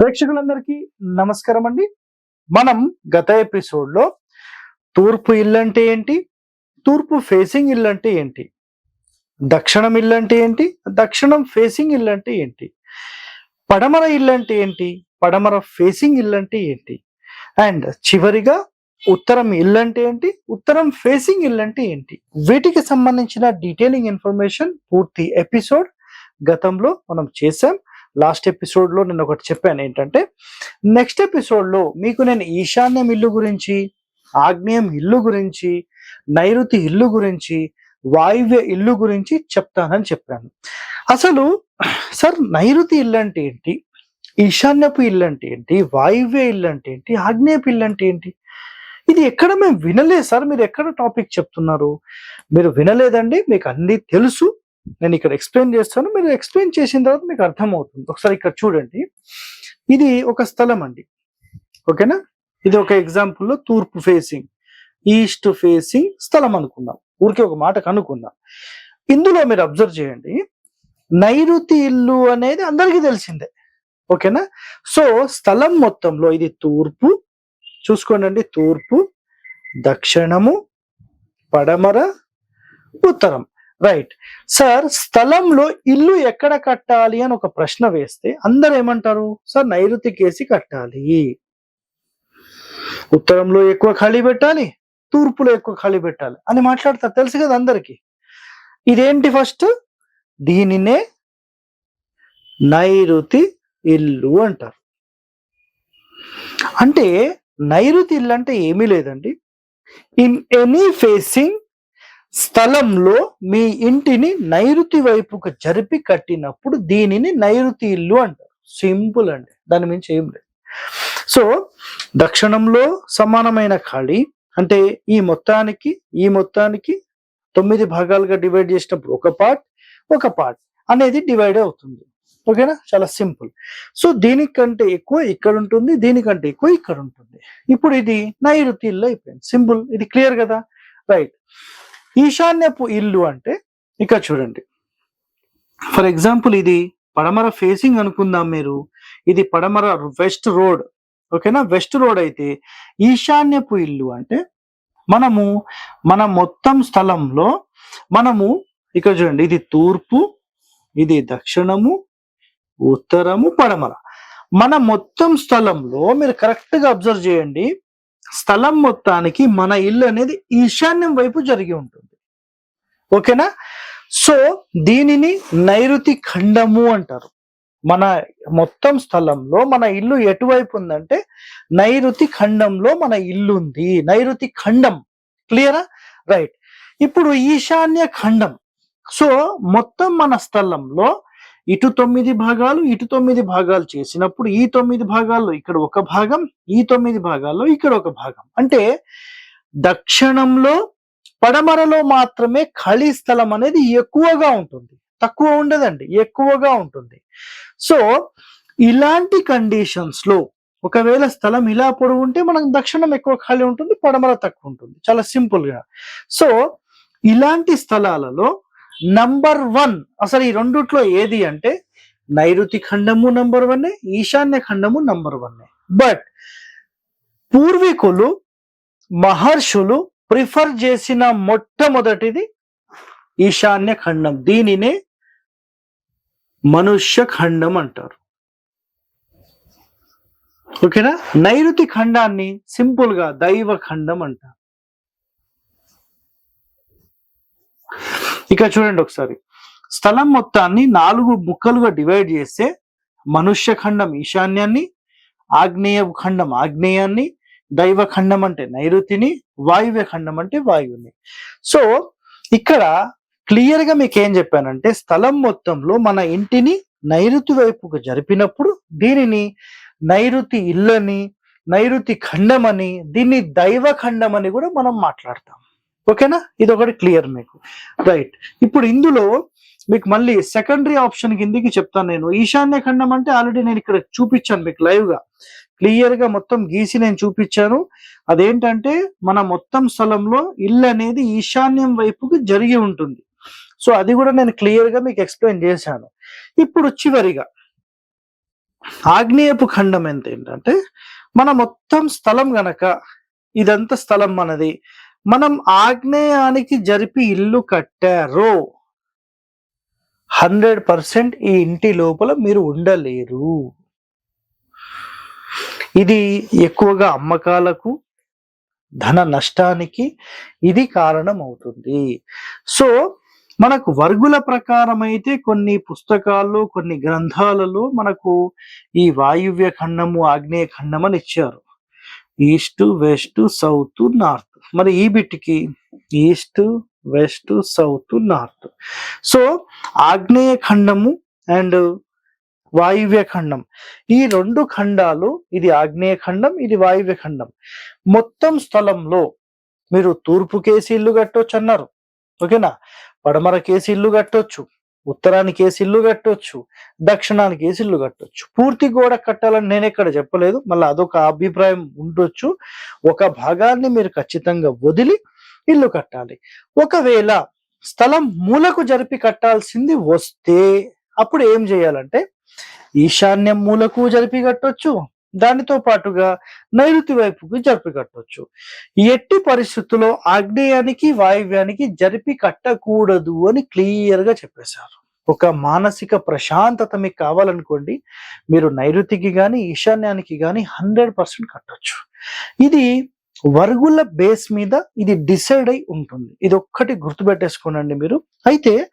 ప్రేక్షకులందరికీ నమస్కారం అండి మనం గత ఎపిసోడ్లో తూర్పు ఇల్లు అంటే ఏంటి? తూర్పు ఫేసింగ్ ఇల్లు అంటే ఏంటి? దక్షిణం ఇల్లు అంటే ఏంటి? దక్షిణం ఫేసింగ్ ఇల్లు అంటే ఏంటి? పడమర ఇల్లు అంటే ఏంటి? పడమర ఫేసింగ్ ఇల్లు అంటే ఏంటి? అండ్ చివరిగా ఉత్తరం ఇల్లు అంటే ఏంటి? ఉత్తరం ఫేసింగ్ ఇల్లు అంటే ఏంటి? వీటికి సంబంధించిన డీటెయిలింగ్ ఇన్ఫర్మేషన్ పూర్తి ఎపిసోడ్ గతంలో మనం చేసాం లాస్ట్ ఎపిసోడ్లో నేను ఒకటి చెప్పాను ఏంటంటే నెక్స్ట్ ఎపిసోడ్లో మీకు నేను ఈశాన్యం ఇల్లు గురించి ఆగ్నేయం ఇల్లు గురించి నైరుతి ఇల్లు గురించి వాయువ్య ఇల్లు గురించి చెప్తానని చెప్పాను. అసలు సార్ నైరుతి ఇల్లు అంటే ఏంటి? ఈశాన్యపు ఇల్లు అంటే ఏంటి? వాయువ్య ఇల్లు అంటే ఏంటి? ఆగ్నేయపు ఇల్లు అంటే ఏంటి? ఇది ఎక్కడ మేము వినలేదు సార్. మీరు ఎక్కడ టాపిక్ చెప్తున్నారు? మీరు వినలేదండి? మీకు అన్ని తెలుసు. నేను ఇక్కడ ఎక్స్ప్లెయిన్ చేస్తాను. మీరు ఎక్స్ప్లెయిన్ చేసిన తర్వాత మీకు అర్థమవుతుంది. ఒకసారి ఇక్కడ చూడండి. ఇది ఒక స్థలం అండి. ఓకేనా ఇది ఒక ఎగ్జాంపుల్లో తూర్పు ఫేసింగ్ ఈస్ట్ ఫేసింగ్ స్థలం అనుకుందాం. ఊరికే ఒక మాట కనుక్కుందాం. ఇందులో మీరు అబ్జర్వ్ చేయండి. నైరుతి ఇల్లు అనేది అందరికీ తెలిసిందే. ఓకేనా సో స్థలం మొత్తంలో ఇది తూర్పు. చూసుకోండి తూర్పు దక్షిణము పడమర ఉత్తరం. రైట్ సార్ స్థలంలో ఇల్లు ఎక్కడ కట్టాలి అని ఒక ప్రశ్న వేస్తే అందరు ఏమంటారు? సార్ నైరుతి కేసి కట్టాలి. ఉత్తరంలో ఎక్కువ ఖాళీ పెట్టాలి తూర్పులో ఎక్కువ ఖాళీ పెట్టాలి అని మాట్లాడతారు. తెలుసు కదా అందరికి. ఇదేంటి ఫస్ట్ దీనినే నైరుతి ఇల్లు అంటారు. అంటే నైరుతి ఇల్లు అంటే ఏమీ లేదండి. ఇన్ ఎనీ ఫేసింగ్ స్థలంలో మీ ఇంటిని నైరుతి వైపుకు జరిపి కట్టినప్పుడు దీనిని నైరుతి ఇల్లు అంటారు. సింపుల్ అండి. దాని మించి ఏం లేదు. సో దక్షిణంలో సమానమైన ఖాళీ. అంటే ఈ మొత్తానికి ఈ మొత్తానికి తొమ్మిది భాగాలుగా డివైడ్ చేసినప్పుడు ఒక పార్ట్ ఒక పార్ట్ అనేది డివైడ్ అవుతుంది. ఓకేనా చాలా సింపుల్. సో దీనికంటే ఎక్కువ ఇక్కడ ఉంటుంది దీనికంటే ఎక్కువ ఇక్కడ ఉంటుంది. ఇప్పుడు ఇది నైరుతి ఇల్లు అయిపోయింది. సింపుల్. ఇది క్లియర్ కదా? రైట్. ఈశాన్యపు ఇల్లు అంటే ఇక చూడండి. ఫర్ ఎగ్జాంపుల్ ఇది పడమర ఫేసింగ్ అనుకుందాం మీరు. ఇది పడమర వెస్ట్ రోడ్ ఓకేనా వెస్ట్ రోడ్ అయితే ఈశాన్యపు ఇల్లు అంటే మనము మన మొత్తం స్థలంలో మనము ఇక్కడ చూడండి ఇది తూర్పు ఇది దక్షిణము ఉత్తరము పడమర. మన మొత్తం స్థలంలో మీరు కరెక్ట్గా అబ్జర్వ్ చేయండి. స్థలం మొత్తానికి మన ఇల్లు అనేది ఈశాన్యం వైపు జరిగి ఉంటుంది. ఓకేనా? సో దీనిని నైరుతి ఖండము అంటారు. మన మొత్తం స్థలంలో మన ఇల్లు ఎటువైపు ఉందంటే నైరుతి ఖండంలో మన ఇల్లు ఉంది. నైరుతి ఖండం. క్లియరా? రైట్. ఇప్పుడు ఈశాన్య ఖండం. సో మొత్తం మన స్థలంలో ఇటు తొమ్మిది భాగాలు ఇటు తొమ్మిది భాగాలు చేసినప్పుడు ఈ తొమ్మిది భాగాల్లో ఇక్కడ ఒక భాగం ఈ తొమ్మిది భాగాల్లో ఇక్కడ ఒక భాగం. అంటే దక్షిణంలో పడమరలో మాత్రమే ఖాళీ స్థలం అనేది ఎక్కువగా ఉంటుంది. తక్కువ ఉండదండి ఎక్కువగా ఉంటుంది. సో ఇలాంటి కండిషన్స్లో ఒకవేళ స్థలం ఇలా పొడవు ఉంటే మనకు దక్షిణం ఎక్కువ ఖాళీ ఉంటుంది పడమర తక్కువ ఉంటుంది. చాలా సింపుల్గా సో ఇలాంటి స్థలాలలో నంబర్ వన్ అసలు ఈ రెండిట్లో ఏది అంటే నైరుతి ఖండము నంబర్ వన్ ఈశాన్య ఖండము నంబర్ వన్ బట్ పూర్వీకులు మహర్షులు ప్రిఫర్ చేసిన మొట్టమొదటిది ఈశాన్య ఖండం. దీనినే మనుష్య ఖండం అంటారు. ఓకేనా? నైరుతి ఖండాన్ని సింపుల్గా దైవ ఖండం అంటారు. ఇక చూడండి ఒకసారి. స్థలం మొత్తాన్ని నాలుగు ముక్కలుగా డివైడ్ చేస్తే మనుష్య ఖండం ఈశాన్యాన్ని ఆగ్నేయ ఖండం ఆగ్నేయాన్ని దైవ ఖండం అంటే నైరుతిని వాయువ్య ఖండం అంటే వాయువుని. సో ఇక్కడ క్లియర్గా మీకు ఏం చెప్పానంటే స్థలం మొత్తంలో మన ఇంటిని నైరుతి వైపుకు జరిపినప్పుడు దీనిని నైరుతి ఇల్లని నైరుతి ఖండమని దీన్ని దైవ ఖండం అని కూడా మనం మాట్లాడతాం. ఓకేనా? ఇది ఒకటి క్లియర్ మీకు. రైట్. ఇప్పుడు ఇందులో మీకు మళ్ళీ సెకండరీ ఆప్షన్ కిందికి చెప్తాను నేను. ఈశాన్య ఖండం అంటే ఆల్రెడీ నేను ఇక్కడ చూపించాను మీకు లైవ్గా మొత్తం గీసి నేను చూపించాను. అదేంటంటే మన మొత్తం స్థలంలో ఇల్లు అనేది ఈశాన్యం వైపుకి జరిగి ఉంటుంది. సో అది కూడా నేను క్లియర్గా మీకు ఎక్స్ప్లెయిన్ చేశాను. ఇప్పుడు చివరిగా ఆగ్నేయపు ఖండం ఎంత ఏంటంటే మన మొత్తం స్థలం గనక ఇదంతా స్థలం మనది మనం ఆగ్నేయానికి జరిపి ఇల్లు కట్టారు హండ్రెడ్ పర్సెంట్ ఈ ఇంటి లోపల మీరు ఉండలేరు. ఇది ఎక్కువగా అమ్మకాలకు ధన నష్టానికి ఇది కారణం అవుతుంది సో మనకు వర్గుల ప్రకారం అయితే కొన్ని పుస్తకాల్లో కొన్ని గ్రంథాలలో మనకు ఈ వాయువ్య ఖండము ఆగ్నేయ ఖండం అని ఇచ్చారు. East west south north. మరి ఈ బిట్కి east west south north. So ఆగ్నేయ ఖండము అండ్ వాయువ్య ఖండం. ఈ రెండు ఖండాలు ఇది ఆగ్నేయ ఖండం ఇది వాయువ్య ఖండం. మొత్తం స్థలంలో మీరు తూర్పు కేసి ఇల్లు కట్టొచ్చు అన్నారు ఓకేనా? పడమర కేసి ఇల్లు కట్టొచ్చు. ఉత్తరానికి వేసి ఇల్లు కట్టొచ్చు? దక్షిణానికి వేసి ఇల్లు కట్టొచ్చు? పూర్తి గోడ కట్టాలని నేను ఎక్కడ చెప్పలేదు. మళ్ళీ అదొక అభిప్రాయం ఉండొచ్చు. ఒక భాగాన్ని మీరు ఖచ్చితంగా వదిలి ఇల్లు కట్టాలి. ఒకవేళ స్థలం మూలకు జరిపి కట్టాల్సింది వస్తే అప్పుడు ఏం చేయాలంటే ఈశాన్యం మూలకు జరిపి కట్టొచ్చు దానితో పాటుగా నైరుతి వైపుకి జరిపి కట్టొచ్చు. ఎట్టి పరిస్థితుల్లో ఆగ్నేయానికి వాయువ్యానికి జరిపి కట్టకూడదు అని క్లియర్గా చెప్పేశారు. ఒక మానసిక ప్రశాంతత మీకు కావాలనుకోండి మీరు నైరుతికి గాని ఈశాన్యానికి గాని హండ్రెడ్ పర్సెంట్ కట్టొచ్చు. ఇది వర్గుల బేస్ మీద ఇది డిసైడ్ అయి ఉంటుంది. ఇది ఒక్కటి గుర్తుపెట్టేసుకోనండి మీరు. అయితే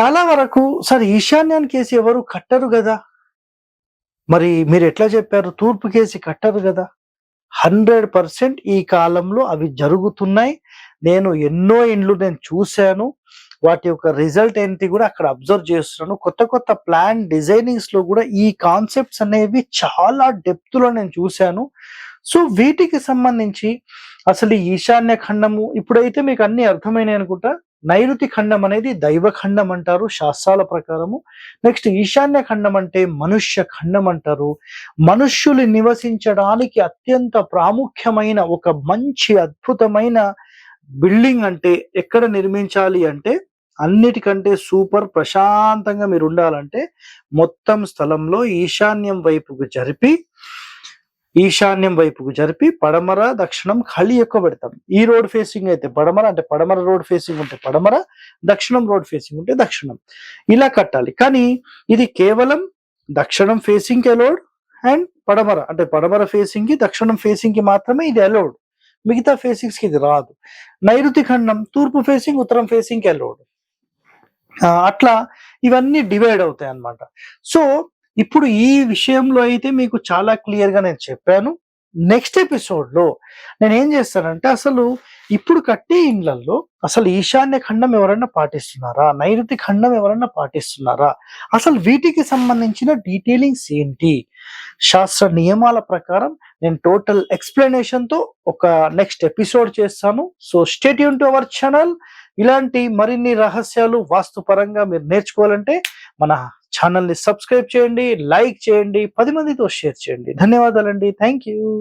చాలా వరకు సార్ ఈశాన్యానికి వేసి ఎవరు కట్టరు కదా? మరి మీరు ఎట్లా చెప్పారు? తూర్పు కేసి కట్టరు కదా. హండ్రెడ్ పర్సెంట్ ఈ కాలంలో అవి జరుగుతున్నాయి. నేను ఎన్నో ఇండ్లు నేను చూశాను. వాటి యొక్క రిజల్ట్ ఏంటి కూడా అక్కడ అబ్జర్వ్ చేస్తున్నాను. కొత్త కొత్త ప్లాన్ డిజైనింగ్స్లో కూడా ఈ కాన్సెప్ట్స్ అనేవి చాలా డెప్త్లో నేను చూశాను. సో వీటికి సంబంధించి అసలు ఈశాన్య ఖండము ఇప్పుడైతే మీకు అన్ని అర్థమైనాయి అనుకుంటా? నైరుతి ఖండం అనేది దైవ ఖండం అంటారు శాస్త్రాల ప్రకారము. నెక్స్ట్ ఈశాన్య ఖండం అంటే మనుష్య ఖండం అంటారు. మనుష్యులు నివసించడానికి అత్యంత ప్రాముఖ్యమైన ఒక మంచి అద్భుతమైన బిల్డింగ్ అంటే ఎక్కడ నిర్మించాలి అంటే అన్నిటికంటే సూపర్ ప్రశాంతంగా మీరు ఉండాలంటే మొత్తం స్థలంలో ఈశాన్యం వైపుకు జరిపి ఈశాన్యం వైపుకు జరిపి పడమర దక్షిణం ఖాళీ ఎక్కువ పెడతాం. ఈ రోడ్ ఫేసింగ్ అయితే పడమర అంటే పడమర రోడ్ ఫేసింగ్ ఉంటే పడమర దక్షిణం రోడ్ ఫేసింగ్ ఉంటే దక్షిణం. ఇలా కట్టాలి. కానీ ఇది కేవలం దక్షిణం ఫేసింగ్ అలోడ్ అండ్ పడమర అంటే పడమర ఫేసింగ్కి దక్షిణం ఫేసింగ్కి మాత్రమే ఇది అలౌడ్ మిగతా ఫేసింగ్స్కి ఇది రాదు. నైరుతి ఖండం తూర్పు ఫేసింగ్ ఉత్తరం ఫేసింగ్కి అలౌడ్ అట్లా ఇవన్నీ డివైడ్ అవుతాయి అన్నమాట సో ఇప్పుడు ఈ విషయంలో అయితే మీకు చాలా క్లియర్గా నేను చెప్పాను. నెక్స్ట్ ఎపిసోడ్లో నేను ఏం చేస్తానంటే అసలు ఇప్పుడు కట్టే ఇండ్లలో అసలు ఈశాన్య ఖండం ఎవరన్నా పాటిస్తున్నారా? నైరుతి ఖండం ఎవరన్నా పాటిస్తున్నారా? అసలు వీటికి సంబంధించిన డీటెయిలింగ్స్ ఏంటి? శాస్త్ర నియమాల ప్రకారం నేను టోటల్ ఎక్స్ప్లెనేషన్తో ఒక నెక్స్ట్ ఎపిసోడ్ చేస్తాను. సో స్టేట్ యూన్ టు అవర్ ఛానల్ ఇలాంటి మరిన్ని రహస్యాలు వాస్తుపరంగా మీరు నేర్చుకోవాలంటే మన ఛానల్ని సబ్స్క్రైబ్ చేయండి లైక్ చేయండి పది మందితో షేర్ చేయండి. ధన్యవాదాలండి. Thank you